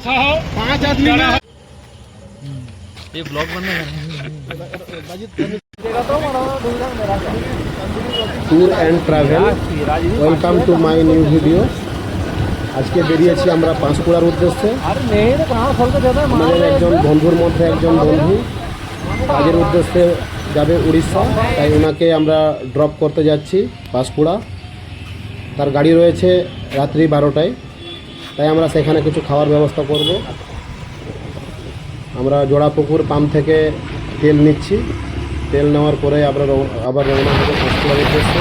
पांच आदमी में ये ब्लॉग बनना है tour and travel welcome to my new video আজকে বেরিয়েছি আমরা পাঁশকুড়ার উদ্দেশ্যে আমাদের একজন বন্ধুর মধ্যে একজন বন্ধু কাজের উদ্দেশ্যে যাবে উড়িষ্যা তাই ওনাকে আমরা ড্রপ করতে যাচ্ছি পাঁশকুড়া তার গাড়ি রয়েছে রাত্রি বারোটায় তাই আমরা সেখানে কিছু খাওয়ার ব্যবস্থা করব। আমরা জোড়া পুকুর পাম্প থেকে তেল নিচ্ছি। তেল নেওয়ার পরে আমরা আবার রওনা হব উদ্দেশ্যে।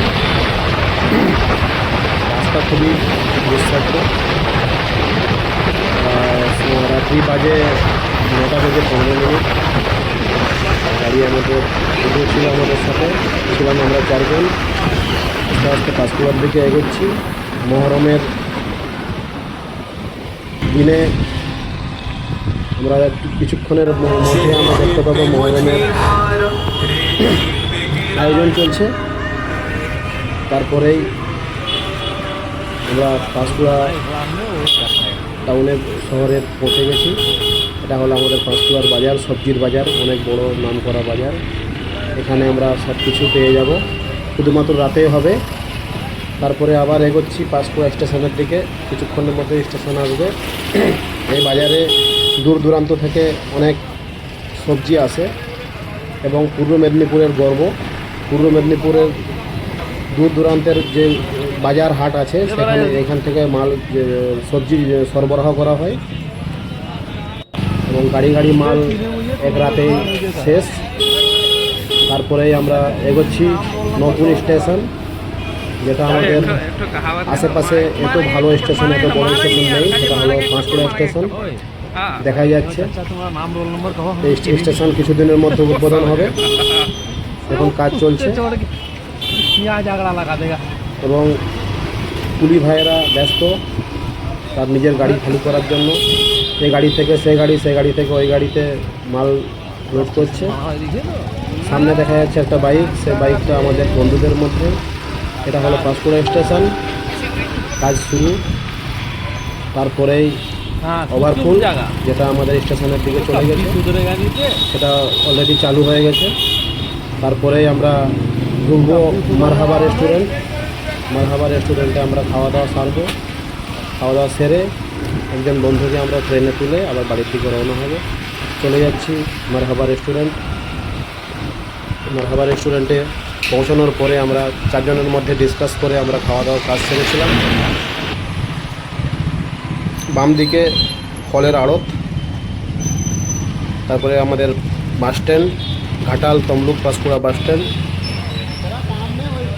রাস্তা খুবই দুঃসাধ্য। রাত্রি বাজে নটা বেজে পনেরো মিনিট। গাড়ি আমাদের ছিল আমাদের সাথে, ছিলাম আমরা চারজন। আস্তে আস্তে পাঁশকুড়ার দিকে এগোচ্ছি। মহরমের দিনে আমরা কিছুক্ষণের মধ্যে আমরা দেখতে পাবো মহরমের আয়োজন চলছে। তারপরেই আমরা পাঁশকুড়া টাউনে শহরে পৌঁছে গেছি। এটা হলো আমাদের পাঁশকুড়ার বাজার, সবজির বাজার, অনেক বড় নাম করা বাজার। এখানে আমরা সব কিছু পেয়ে যাব। শুধুমাত্র রাতে হবে। তারপরে আবার এগোচ্ছি পাঁশকুড়া স্টেশনের দিকে। কিছুক্ষণের মধ্যে স্টেশন আসবে। এই বাজারে দূর দূরান্ত থেকে অনেক সবজি আসে এবং পূর্ব মেদিনীপুরের গর্ব। পূর্ব মেদিনীপুরের দূর দূরান্তের যে বাজার হাট আছে, সেখানে এখান থেকে মাল সবজি সরবরাহ করা হয়। এবং গাড়ি গাড়ি মাল এক রাতেই শেষ। তারপরেই আমরা এগোচ্ছি নতুন স্টেশন। যেটা আমাদের আশেপাশে এত ভালো স্টেশন এত বড় স্টেশন নেই সেটা হলো পাঁশকুড়া স্টেশন দেখা যাচ্ছে। এই স্টেশন কিছুদিনের মধ্যে উদ্বোধন হবে। এখন কাজ চলছে। এবং কুলি ভাইয়েরা ব্যস্ত তার নিজের গাড়ি খালি করার জন্য। এই গাড়ি থেকে সেই গাড়ি সেই গাড়ি থেকে ওই গাড়িতে মাল লোড করছে। সামনে দেখা যাচ্ছে একটা বাইক সেই বাইকটা আমাদের বন্ধুদের মধ্যে। এটা হলো পাঁচকুড়া স্টেশন। কাজ শুরু। তারপরেই ওভারফুল যেটা আমাদের স্টেশনের দিকে চলে গেছে। সেটা অলরেডি চালু হয়ে গেছে। তারপরেই আমরা ঘুরবো মারহাবা রেস্টুরেন্ট মারহাবা রেস্টুরেন্টে আমরা খাওয়া দাওয়া সারবো। খাওয়া দাওয়া সেরে একজন বন্ধুকে আমরা ট্রেনে তুলে আবার বাড়ির থেকে রওনা হবে। চলে যাচ্ছি মারহাবা রেস্টুরেন্ট মারহাবা রেস্টুরেন্টে পৌঁছানোর পরে আমরা চারজনের মধ্যে ডিসকাস করে আমরা খাওয়া দাওয়ার কাজ সেরেছিলাম। বাম দিকে ফলের আড়ত তারপরে আমাদের bus stand Ghatal Tamluk Panskura bus stand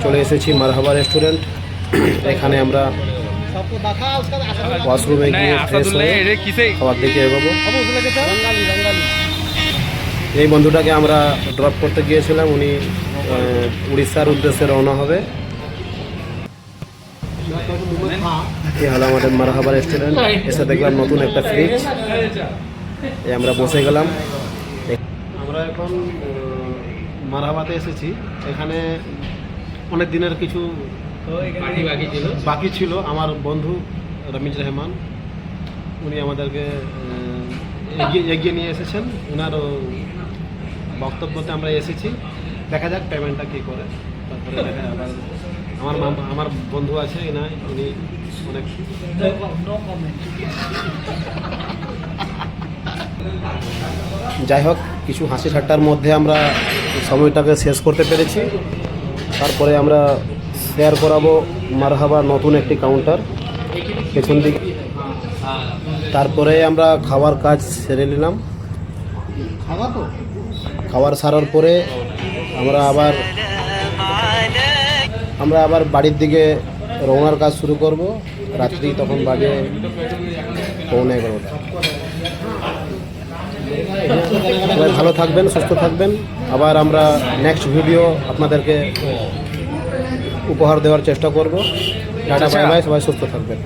চলে এসেছি মারহাবা রেস্টুরেন্ট এখানে আমরা ওয়াশরুমে গিয়ে ফ্রেশ হয়ে খাবার দিকে এগোবো। এই বন্ধুটাকে আমরা ড্রপ করতে গিয়েছিলাম উনি উড়িষ্যার উদ্দেশ্যে রওনা হবে। এই হলো আমাদের মারহাবা রেস্টুরেন্ট এসে দেখলাম নতুন একটা ফ্রিজ এই আমরা বসে গেলাম। আমরা এখন মারাহাবাতে এসেছি। এখানে অনেক দিনের কিছু বাকি ছিল। আমার বন্ধু রমিজ রহমান উনি আমাদেরকে এগিয়ে এগিয়ে নিয়ে এসেছেন। ওনার বক্তব্যতে আমরা এসেছি। দেখা যাক পেমেন্টটা কী করে। তারপরে দেখা আবার আমার মামা- আমার বন্ধু আছে না উনি অনেক যাই হোক কিছু হাসি ঠাট্টার মধ্যে আমরা সময়টাকে শেষ করতে পেরেছি। তারপরে আমরা শেয়ার করাবো মারহাবা নতুন একটি কাউন্টার পেছন দিকে তারপরে আমরা খাওয়ার কাজ সেরে নিলাম। খাওয়া খাবার সারার পরে আমরা আবার আমরা আবার বাড়ির দিকে রওনার কাজ শুরু করব। রাত্রি তখন বাজে পৌনে এগারোটা। সবাই ভালো থাকবেন সুস্থ থাকবেন। আবার আমরা নেক্সট ভিডিও আপনাদেরকে উপহার দেওয়ার চেষ্টা করব। টাটা বাই বাই সবাই সুস্থ থাকবেন।